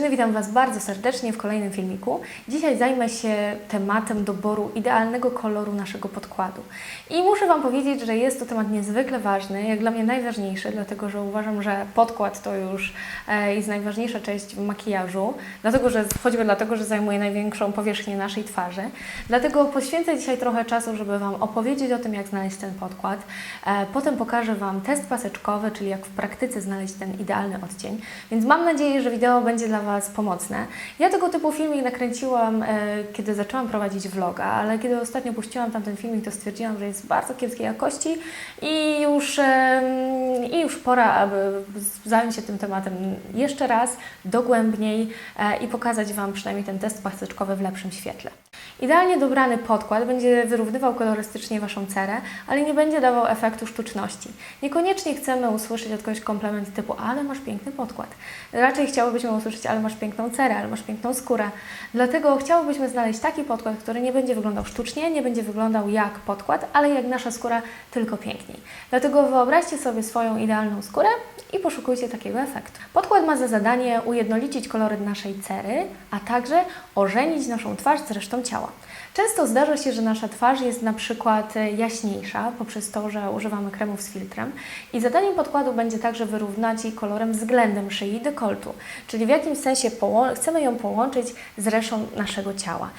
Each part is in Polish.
dziewczyny, witam Was bardzo serdecznie w kolejnym filmiku. Dzisiaj zajmę się tematem doboru idealnego koloru naszego podkładu. I muszę Wam powiedzieć, że jest to temat niezwykle ważny, jak dla mnie najważniejszy, dlatego że uważam, że podkład to już e, jest najważniejsza część makijażu, dlatego że choćby dlatego, że zajmuje największą powierzchnię naszej twarzy. Dlatego poświęcę dzisiaj trochę czasu, żeby Wam opowiedzieć o tym, jak znaleźć ten podkład. E, potem pokażę Wam test paseczkowy, czyli jak w praktyce znaleźć ten idealny odcień. Więc mam nadzieję, że wideo będzie dla Was pomocne. Ja tego typu filmik nakręciłam, e, kiedy zaczęłam prowadzić vloga, ale kiedy ostatnio puściłam tamten filmik, to stwierdziłam, że jest bardzo kiepskiej jakości i już, i już pora, aby zająć się tym tematem jeszcze raz, dogłębniej e, i pokazać Wam przynajmniej ten test paseczkowy w lepszym świetle. Idealnie dobrany podkład będzie wyrównywał kolorystycznie Waszą cerę, ale nie będzie dawał efektu sztuczności. Niekoniecznie chcemy usłyszeć od kogoś komplement typu ale masz piękny podkład. Raczej chciałobyśmy usłyszeć ale masz piękną cerę, ale masz piękną skórę. Dlatego chciałobyśmy znaleźć taki podkład, który nie będzie wyglądał sztucznie, nie będzie wyglądał jak podkład, ale jak nasza skóra, tylko piękniej. Dlatego wyobraźcie sobie swoją idealną skórę i poszukujcie takiego efektu. Podkład ma za zadanie ujednolicić kolory naszej cery, a także ożenić naszą twarz z resztą ciała. Często zdarza się, że nasza twarz jest na przykład jaśniejsza poprzez to, że używamy kremów z filtrem i zadaniem podkładu będzie także wyrównać jej kolorem względem szyi i dekoltu, czyli w jakimś sensie chcemy ją połączyć z resztą naszego ciała.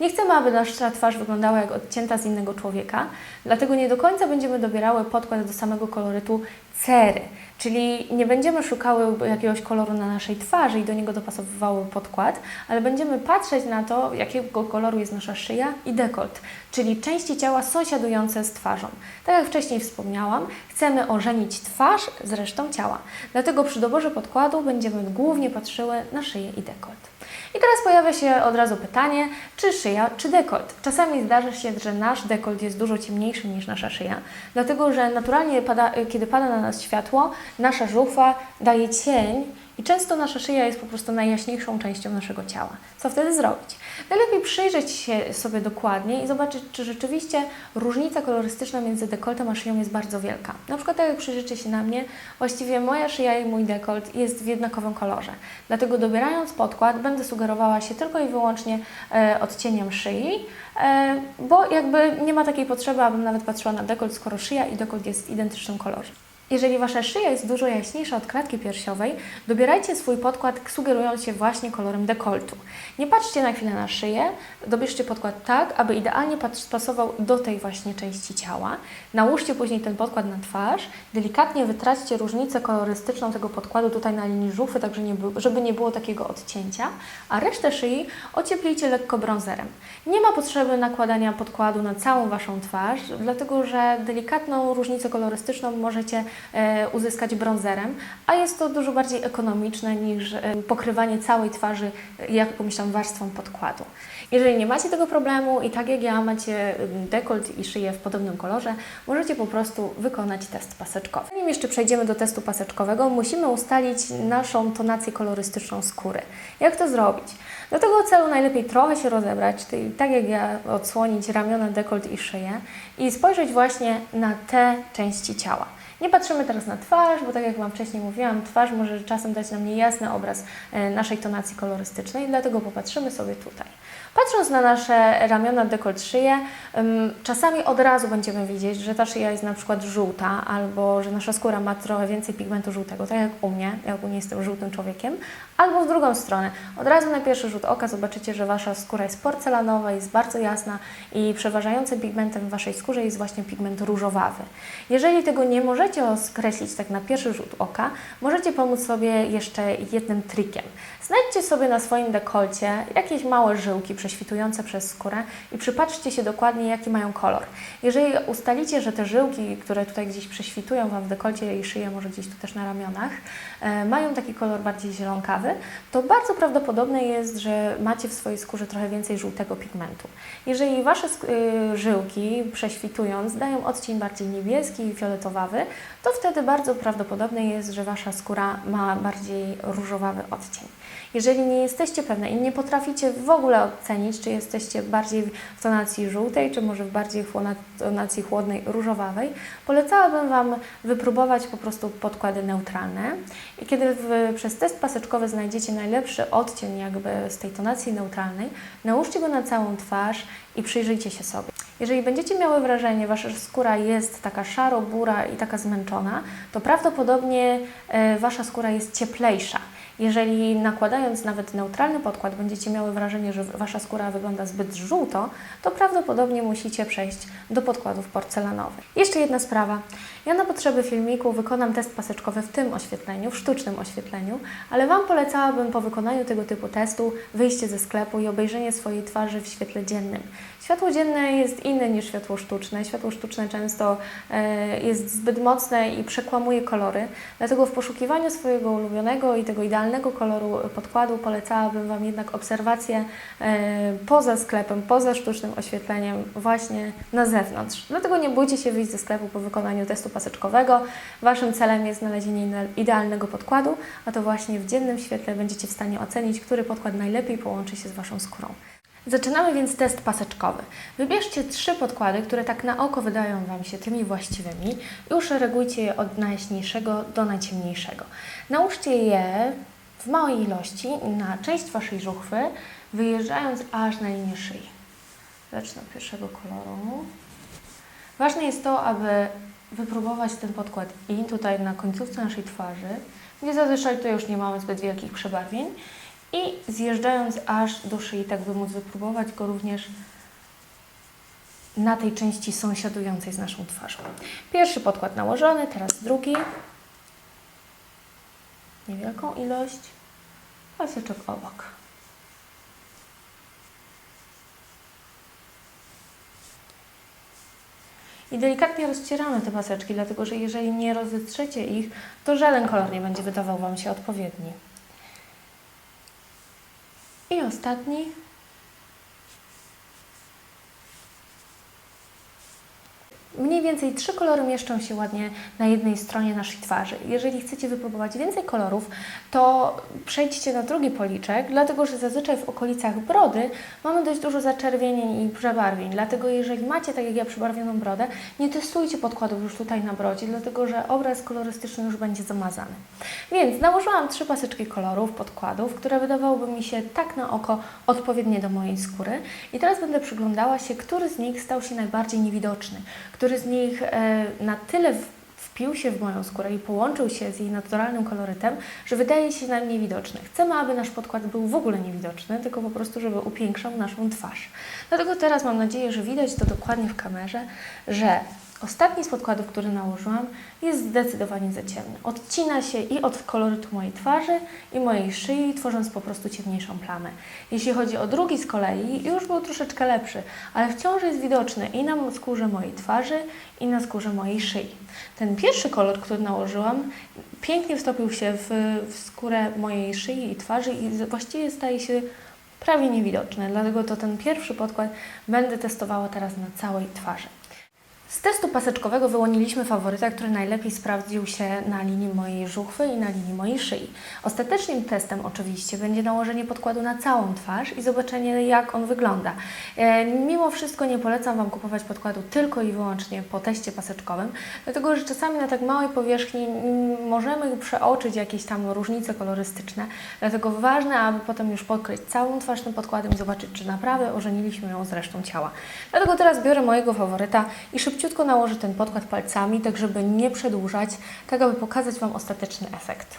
Nie chcemy, aby nasza twarz wyglądała jak odcięta z innego człowieka, dlatego nie do końca będziemy dobierały podkład do samego kolorytu cery. Czyli nie będziemy szukały jakiegoś koloru na naszej twarzy i do niego dopasowywały podkład, ale będziemy patrzeć na to, jakiego koloru jest nasza szyja i dekolt, czyli części ciała sąsiadujące z twarzą. Tak jak wcześniej wspomniałam, chcemy ożenić twarz z resztą ciała. Dlatego przy doborze podkładu będziemy głównie patrzyły na szyję i dekolt. I teraz pojawia się od razu pytanie, czy szyja, czy dekolt. Czasami zdarza się, że nasz dekolt jest dużo ciemniejszy niż nasza szyja, dlatego że naturalnie, pada, kiedy pada na nas światło, nasza żuchwa daje cień i często nasza szyja jest po prostu najjaśniejszą częścią naszego ciała. Co wtedy zrobić? Najlepiej przyjrzeć się sobie dokładnie i zobaczyć, czy rzeczywiście różnica kolorystyczna między dekoltem a szyją jest bardzo wielka. Na przykład tak jak przyjrzycie się na mnie, właściwie moja szyja i mój dekolt jest w jednakowym kolorze. Dlatego dobierając podkład będę sugerowała się tylko i wyłącznie e, odcieniem szyi, e, bo jakby nie ma takiej potrzeby, abym nawet patrzyła na dekolt, skoro szyja i dekolt jest w identycznym kolorze. Jeżeli Wasza szyja jest dużo jaśniejsza od klatki piersiowej, dobierajcie swój podkład sugerując się właśnie kolorem dekoltu. Nie patrzcie na chwilę na szyję, dobierzcie podkład tak, aby idealnie pas- pasował do tej właśnie części ciała. Nałóżcie później ten podkład na twarz, delikatnie wytraćcie różnicę kolorystyczną tego podkładu tutaj na linii żuchwy, tak żeby nie było takiego odcięcia, a resztę szyi ocieplijcie lekko brązerem. Nie ma potrzeby nakładania podkładu na całą Waszą twarz, dlatego że delikatną różnicę kolorystyczną możecie uzyskać brązerem, a jest to dużo bardziej ekonomiczne niż e, pokrywanie całej twarzy e, jakąś tam warstwą podkładu. Jeżeli nie macie tego problemu i tak jak ja macie mm, dekolt i szyję w podobnym kolorze, możecie po prostu wykonać test paseczkowy. Zanim jeszcze przejdziemy do testu paseczkowego, musimy ustalić naszą tonację kolorystyczną skóry. Jak to zrobić? Do tego celu najlepiej trochę się rozebrać, czyli tak jak ja odsłonić ramiona, dekolt i szyję i spojrzeć właśnie na te części ciała. Nie patrzymy teraz na twarz, bo tak jak Wam wcześniej mówiłam, twarz może czasem dać nam niejasny obraz e, naszej tonacji kolorystycznej, dlatego popatrzymy sobie tutaj. Patrząc na nasze ramiona, dekolt, szyję, czasami od razu będziemy widzieć, że ta szyja jest na przykład żółta, albo że nasza skóra ma trochę więcej pigmentu żółtego, tak jak u mnie, ja ogólnie jestem żółtym człowiekiem, albo w drugą stronę. Od razu na pierwszy rzut oka zobaczycie, że Wasza skóra jest porcelanowa, jest bardzo jasna i przeważającym pigmentem w Waszej skórze jest właśnie pigment różowawy. Jeżeli tego nie możecie skreślić tak na pierwszy rzut oka, możecie pomóc sobie jeszcze jednym trikiem. Znajdźcie sobie na swoim dekolcie jakieś małe żyłki prześwitujące przez skórę i przypatrzcie się dokładnie, jaki mają kolor. Jeżeli ustalicie, że te żyłki, które tutaj gdzieś prześwitują Wam w dekolcie i szyję, może gdzieś tu też na ramionach, e, mają taki kolor bardziej zielonkawy, to bardzo prawdopodobne jest, że macie w swojej skórze trochę więcej żółtego pigmentu. Jeżeli Wasze y, żyłki prześwitując dają odcień bardziej niebieski i fioletowawy, to wtedy bardzo prawdopodobne jest, że Wasza skóra ma bardziej różowawy odcień. Jeżeli nie jesteście pewne i nie potraficie w ogóle ocenić, czy jesteście bardziej w tonacji żółtej, czy może w bardziej chłona- tonacji chłodnej, różowawej, polecałabym Wam wypróbować po prostu podkłady neutralne. I kiedy w, przez test paseczkowy znajdziecie najlepszy odcień jakby z tej tonacji neutralnej, nałóżcie go na całą twarz i przyjrzyjcie się sobie. Jeżeli będziecie miały wrażenie, że Wasza skóra jest taka szaro-bura i taka zmęczona, to prawdopodobnie e, Wasza skóra jest cieplejsza. Jeżeli nakładając nawet neutralny podkład będziecie miały wrażenie, że Wasza skóra wygląda zbyt żółto, to prawdopodobnie musicie przejść do podkładów porcelanowych. Jeszcze jedna sprawa. Ja na potrzeby filmiku wykonam test paseczkowy w tym oświetleniu, w sztucznym oświetleniu, ale Wam polecałabym po wykonaniu tego typu testu wyjście ze sklepu i obejrzenie swojej twarzy w świetle dziennym. Światło dzienne jest inne niż światło sztuczne. Światło sztuczne często e, jest zbyt mocne i przekłamuje kolory, dlatego w poszukiwaniu swojego ulubionego i tego idealnego koloru podkładu polecałabym Wam jednak obserwację e, poza sklepem, poza sztucznym oświetleniem, właśnie na zewnątrz. Dlatego nie bójcie się wyjść ze sklepu po wykonaniu testu paseczkowego. Waszym celem jest znalezienie idealnego podkładu, a to właśnie w dziennym świetle będziecie w stanie ocenić, który podkład najlepiej połączy się z Waszą skórą. Zaczynamy więc test paseczkowy. Wybierzcie trzy podkłady, które tak na oko wydają Wam się tymi właściwymi i uszeregujcie je od najjaśniejszego do najciemniejszego. Nałóżcie je w małej ilości na część Waszej żuchwy, wyjeżdżając aż na linię szyi. Zacznę od pierwszego koloru. Ważne jest to, aby wypróbować ten podkład i tutaj na końcówce naszej twarzy, gdzie zazwyczaj tutaj już nie mamy zbyt wielkich przebarwień, i zjeżdżając aż do szyi, tak by móc wypróbować go również na tej części sąsiadującej z naszą twarzą. Pierwszy podkład nałożony, teraz drugi. Niewielką ilość, paseczek obok. I delikatnie rozcieramy te paseczki, dlatego że jeżeli nie rozetrzecie ich, to żaden kolor nie będzie wydawał Wam się odpowiedni. I ostatni. Mniej więcej trzy kolory mieszczą się ładnie na jednej stronie naszej twarzy. Jeżeli chcecie wypróbować więcej kolorów, to przejdźcie na drugi policzek, dlatego że zazwyczaj w okolicach brody mamy dość dużo zaczerwienień i przebarwień. Dlatego jeżeli macie, tak jak ja, przebarwioną brodę, nie testujcie podkładów już tutaj na brodzie, dlatego że obraz kolorystyczny już będzie zamazany. Więc nałożyłam trzy paseczki kolorów, podkładów, które wydawałoby mi się tak na oko odpowiednie do mojej skóry. I teraz będę przyglądała się, który z nich stał się najbardziej niewidoczny, który z nich e, na tyle wpił się w moją skórę i połączył się z jej naturalnym kolorytem, że wydaje się nam niewidoczny. Chcemy, aby nasz podkład był w ogóle niewidoczny, tylko po prostu, żeby upiększał naszą twarz. Dlatego teraz mam nadzieję, że widać to dokładnie w kamerze, że ostatni z podkładów, który nałożyłam, jest zdecydowanie za ciemny. Odcina się i od kolorytu mojej twarzy i mojej szyi, tworząc po prostu ciemniejszą plamę. Jeśli chodzi o drugi z kolei, już był troszeczkę lepszy, ale wciąż jest widoczny i na skórze mojej twarzy, i na skórze mojej szyi. Ten pierwszy kolor, który nałożyłam, pięknie wtopił się w, w skórę mojej szyi i twarzy i właściwie staje się prawie niewidoczny. Dlatego to ten pierwszy podkład będę testowała teraz na całej twarzy. Z testu paseczkowego wyłoniliśmy faworyta, który najlepiej sprawdził się na linii mojej żuchwy i na linii mojej szyi. Ostatecznym testem oczywiście będzie nałożenie podkładu na całą twarz i zobaczenie jak on wygląda. E, mimo wszystko nie polecam Wam kupować podkładu tylko i wyłącznie po teście paseczkowym, dlatego że czasami na tak małej powierzchni możemy przeoczyć jakieś tam różnice kolorystyczne, dlatego ważne, aby potem już pokryć całą twarz tym podkładem i zobaczyć, czy naprawdę ożeniliśmy ją z resztą ciała. Dlatego teraz biorę mojego faworyta i szybciutko nałożę ten podkład palcami, tak żeby nie przedłużać, tak aby pokazać Wam ostateczny efekt.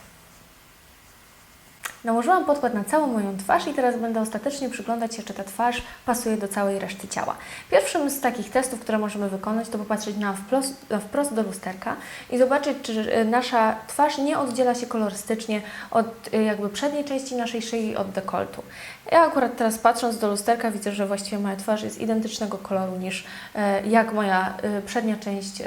Nałożyłam podkład na całą moją twarz i teraz będę ostatecznie przyglądać się, czy ta twarz pasuje do całej reszty ciała. Pierwszym z takich testów, które możemy wykonać, to popatrzeć na wprost, wprost do lusterka i zobaczyć, czy y, nasza twarz nie oddziela się kolorystycznie od y, jakby przedniej części naszej szyi od dekoltu. Ja akurat teraz patrząc do lusterka widzę, że właściwie moja twarz jest identycznego koloru niż e, jak moja e, przednia część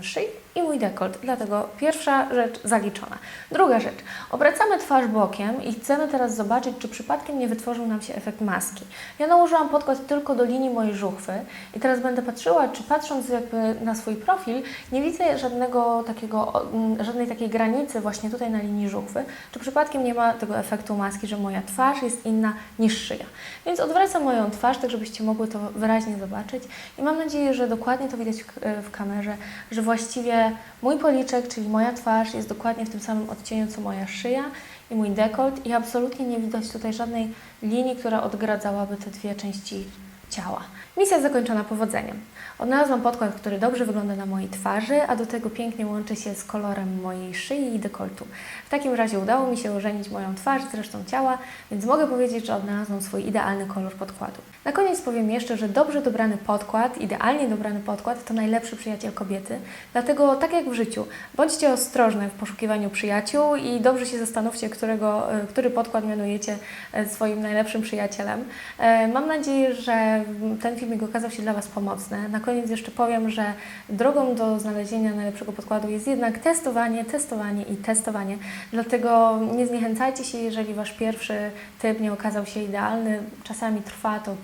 szyi i mój dekolt. Dlatego pierwsza rzecz zaliczona. Druga rzecz. Obracamy twarz bokiem i chcemy teraz zobaczyć, czy przypadkiem nie wytworzył nam się efekt maski. Ja nałożyłam podkład tylko do linii mojej żuchwy i teraz będę patrzyła, czy patrząc jakby na swój profil, nie widzę żadnego takiego, żadnej takiej granicy właśnie tutaj na linii żuchwy, czy przypadkiem nie ma tego efektu maski, że moja twarz jest inna niż szyja. Więc odwracam moją twarz, tak żebyście mogły to wyraźnie zobaczyć i mam nadzieję, że dokładnie to widać w, w kamerze, że właściwie mój policzek, czyli moja twarz jest dokładnie w tym samym odcieniu, co moja szyja i mój dekolt i absolutnie nie widać tutaj żadnej linii, która odgradzałaby te dwie części ciała. Misja zakończona powodzeniem. Odnalazłam podkład, który dobrze wygląda na mojej twarzy, a do tego pięknie łączy się z kolorem mojej szyi i dekoltu. W takim razie udało mi się ożenić moją twarz z resztą ciała, więc mogę powiedzieć, że odnalazłam swój idealny kolor podkładu. Na koniec powiem jeszcze, że dobrze dobrany podkład, idealnie dobrany podkład to najlepszy przyjaciel kobiety. Dlatego, tak jak w życiu, bądźcie ostrożne w poszukiwaniu przyjaciół i dobrze się zastanówcie, którego, e, który podkład mianujecie e, swoim najlepszym przyjacielem. E, Mam nadzieję, że ten filmik okazał się dla Was pomocny. Na koniec jeszcze powiem, że drogą do znalezienia najlepszego podkładu jest jednak testowanie, testowanie i testowanie. Dlatego nie zniechęcajcie się, jeżeli Wasz pierwszy typ nie okazał się idealny. Czasami trwa to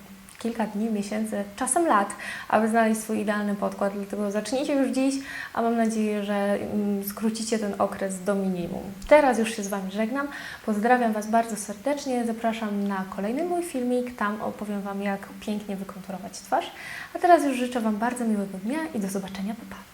kilka dni, miesięcy, czasem lat, aby znaleźć swój idealny podkład. Dlatego zacznijcie już dziś, a mam nadzieję, że mm, skrócicie ten okres do minimum. Teraz już się z Wami żegnam. Pozdrawiam Was bardzo serdecznie. Zapraszam na kolejny mój filmik. Tam opowiem Wam, jak pięknie wykonturować twarz. A teraz już życzę Wam bardzo miłego dnia i do zobaczenia. Pa, pa.